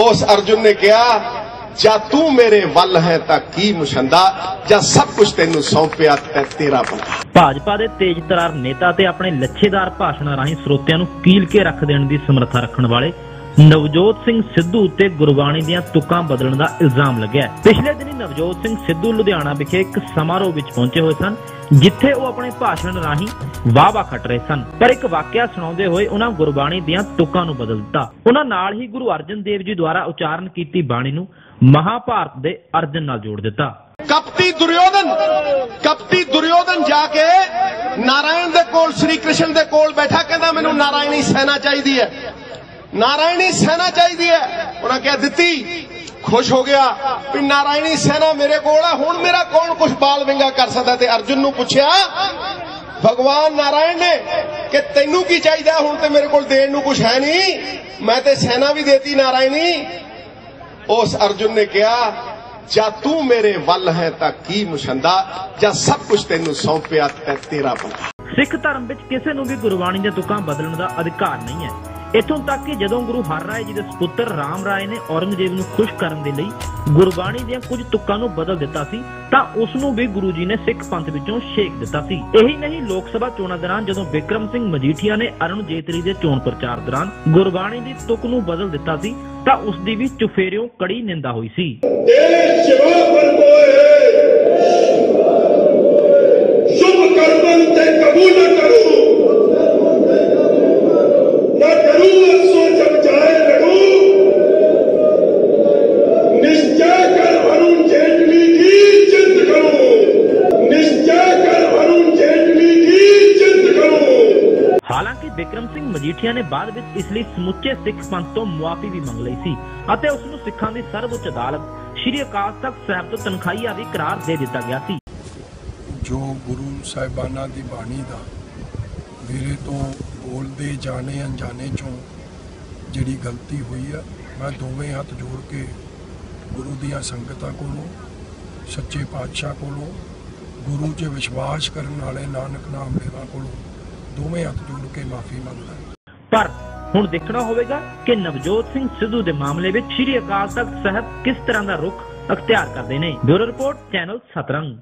ਉਸ ਅਰਜੁਨ ਨੇ ਕਿਹਾ, ਜਾਂ ਤੂੰ ਮੇਰੇ ਵੱਲ ਹੈ ਤਾਂ ਕੀ ਮੁਸ਼ੰਦਾ? ਜਾਂ ਸਭ ਕੁਝ ਤੈਨੂੰ ਸੌਂਪਿਆ ਤੇ ਤੇਰਾ ਬੰਦਾ? ਭਾਜਪਾ ਦੇ ਤੇਜ ਤਰਾਰ ਨੇਤਾ ਤੇ ਆਪਣੇ ਲੱਛੇਦਾਰ ਭਾਸ਼ਣਾਂ ਰਾਹੀਂ ਸਰੋਤਿਆਂ ਨੂੰ ਕੀਲ ਕੇ ਰੱਖ ਦੇਣ ਦੀ ਸਮਰੱਥਾ ਰੱਖਣ ਵਾਲੇ ਨਵਜੋਤ ਸਿੰਘ ਸਿੱਧੂ ਉੱਤੇ ਗੁਰਬਾਣੀ ਦੀਆਂ ਤੁਕਾਂ ਬਦਲਣ ਦਾ ਇਲਜ਼ਾਮ ਲੱਗਿਆ ਪਿਛਲੇ ਦਿਨੀ ਨਵਜੋਤ ਸਿੰਘ ਸਿੱਧੂ ਲੁਧਿਆਣਾ ਵਿਖੇ ਇੱਕ ਸਮਾਰੋਹ ਵਿੱਚ ਪਹੁੰਚੇ ਹੋਏ ਸਨ, ਜਿੱਥੇ ਉਹ ਆਪਣੇ ਭਾਸ਼ਣ ਰਾਹੀਂ ਵਾਹ-ਵਾਹ ਖੱਟ ਰਹੇ ਸਨ। ਪਰ ਇੱਕ ਵਾਕਿਆ ਸੁਣਾਉਂਦੇ ਹੋਏ ਉਹਨਾਂ ਗੁਰਬਾਣੀ ਦੀਆਂ ਤੁਕਾਂ ਨੂੰ ਬਦਲ ਦਿੱਤਾ। ਉਹਨਾਂ ਨਾਲ ਹੀ ਗੁਰੂ ਅਰਜਨ ਦੇਵ ਜੀ ਦੁਆਰਾ ਉਚਾਰਨ ਕੀਤੀ ਬਾਣੀ ਨੂੰ ਮਹਾਭਾਰਤ ਦੇ ਅਰਜਨ ਨਾਲ ਜੋੜ ਦਿੱਤਾ। ਕਪਤੀ ਦੁਰਯੋਧਨ ਕਪਤੀ ਦੁਰਯੋਧਨ ਜਾ ਕੇ ਨਾਰਾਇਣ ਦੇ ਕੋਲ, ਸ੍ਰੀ ਕ੍ਰਿਸ਼ਨ ਦੇ ਕੋਲ ਬੈਠਾ, ਕਹਿੰਦਾ, ਮੈਨੂੰ ਨਾਰਾਇਣੀ ਸੈਨਾ ਚਾਹੀਦੀ ਹੈ। ਨਾਰਾਇਣੀ ਸੈਨਾ ਚਾਹੀਦੀ ਹੈ ਉਹਨਾਂ ਕਿਹਾ ਦਿੱਤੀ ਖੁਸ਼ ਹੋ ਗਿਆ ਵੀ ਨਾਰਾਇਣੀ ਸੈਨਾ ਮੇਰੇ ਕੋਲ ਹੈ ਹੁਣ ਮੇਰਾ ਕੌਣ ਕੁਛ ਬਾਲ ਵਿੰਗਾ ਕਰ ਸਕਦਾ ਤੇ ਅਰਜੁਨ ਨੂੰ ਪੁੱਛਿਆ ਭਗਵਾਨ ਨਾਰਾਇਣ ਨੇ ਕਿ ਤੈਨੂੰ ਕੀ ਚਾਹੀਦਾ ਹੁਣ ਤੇ ਮੇਰੇ ਕੋਲ ਦੇਣ ਨੂੰ ਕੁਛ ਹੈ ਨਹੀਂ ਮੈਂ ਤੇ ਸੈਨਾ ਵੀ ਦੇਤੀ ਨਾਰਾਇਣੀ ਉਸ ਅਰਜੁਨ ਨੇ ਕਿਹਾ ਜਾਂ ਤੂੰ ਮੇਰੇ ਵੱਲ ਹੈ ਤਾਂ ਕੀ ਮੁਸ਼ੰਦਾ ਜਾਂ ਸਭ ਕੁਝ ਤੈਨੂੰ ਸੌਂਪਿਆ ਤੇ ਤੇਰਾ ਬੰਦਾ ਸਿੱਖ ਧਰਮ ਵਿੱਚ ਕਿਸੇ ਨੂੰ ਵੀ ਗੁਰਬਾਣੀ ਦੇ ਤੁਕਾਂ ਬਦਲਣ ਦਾ ਅਧਿਕਾਰ ਨਹੀਂ ਹੈ ਇਥੋਂ ਤੱਕ ਕਿ ਜਦੋਂ ਗੁਰੂ ਹਰ ਰਾਏ ਜੀ ਦੇ ਸੁਪੁੱਤਰ ਰਾਮ ਰਾਏ ਨੇ ਔਰੰਗਜ਼ੇਬ ਨੂੰ ਖੁਸ਼ ਕਰਨ ਦੇ ਲਈ ਗੁਰਬਾਣੀ ਦੀਆਂ ਕੁਝ ਤੁਕਾਂ ਨੂੰ ਬਦਲ ਦਿੱਤਾ ਸੀ, ਤਾਂ ਉਸ ਨੂੰ ਵੀ ਗੁਰੂ ਜੀ ਨੇ ਸਿੱਖ ਪੰਥ ਵਿੱਚੋਂ ਛੇਕ ਦਿੱਤਾ ਸੀ। ਇਹੀ ਨਹੀਂ, ਲੋਕ ਸਭਾ ਚੋਣਾਂ ਦੌਰਾਨ ਜਦੋਂ ਵਿਕਰਮ ਸਿੰਘ ਮਜੀਠੀਆ ਨੇ ਅਰੁਣ ਜੇਤਲੀ ਦੇ ਚੋਣ ਪ੍ਰਚਾਰ ਦੌਰਾਨ ਗੁਰਬਾਣੀ ਦੀ ਤੁਕ ਨੂੰ ਬਦਲ ਦਿੱਤਾ ਸੀ, ਤਾਂ ਉਸ ਦੀ ਵੀ ਚੁਫੇਰਿਓਂ ਕੜੀ ਨਿੰਦਾ ਹੋਈ ਸੀ। ਦੇਸ਼ ਹਾਲਾਂਕਿ ਵਿਕਰਮ ਸਿੰਘ ਮਜੀਠੀਆ ਨੇ ਬਾਅਦ ਵਿੱਚ ਇਸ ਲਈ ਸਮੁੱਚੇ ਸਿੱਖ ਪੰਥ ਤੋਂ ਮੁਆਫੀ ਵੀ ਮੰਗ ਲਈ ਸੀ ਅਤੇ ਉਸ ਨੂੰ ਸਿੱਖਾਂ ਦੀ ਸਰਵਉੱਚ ਅਦਾਲਤ, ਸ਼੍ਰੀ ਅਕਾਲ ਤਖਤ ਸਾਹਿਬ ਤੋਂ ਤਨਖਾਹੀਆ ਵੀ ਕਰਾਰ ਦੇ ਦਿੱਤਾ ਗਿਆ ਸੀ। ਜੋ ਗੁਰੂ ਸਾਹਿਬਾਨਾਂ ਦੀ ਬਾਣੀ ਦਾ ਮੇਰੇ ਤੋਂ ਬੋਲਦੇ ਜਾਣੇ ਅਣਜਾਣੇ ਚੋਂ ਜਿਹੜੀ ਗਲਤੀ ਹੋਈ ਆ, ਮੈਂ ਦੋਵੇਂ ਹੱਥ ਜੋੜ ਕੇ ਗੁਰੂ ਦੀਆਂ ਸੰਗਤਾਂ ਕੋਲੋਂ, ਸੱਚੇ ਪਾਤਸ਼ਾਹ ਕੋਲੋਂ, ਗੁਰੂ 'ਚ ਵਿਸ਼ਵਾਸ ਕਰਨ ਵਾਲੇ ਨਾਨਕ ਨਾਮ ਲੈਵਾ ਕੋਲੋਂ ਦੋਵੇਂ ਹੱਥ ਜੋੜ ਕੇ ਮਾਫੀ ਮੰਗਦਾ ਪਰ ਹੁਣ ਦੇਖਣਾ ਹੋਵੇਗਾ ਕਿ ਨਵਜੋਤ ਸਿੰਘ ਸਿੱਧੂ ਦੇ ਮਾਮਲੇ ਵਿੱਚ ਸ਼੍ਰੀ ਅਕਾਲ ਤਖਤ ਸਾਹਿਬ ਕਿਸ ਤਰ੍ਹਾਂ ਦਾ ਰੁਖ ਅਖਤਿਆਰ ਕਰਦੇ ਨੇ। Bureau report, channel Satrang.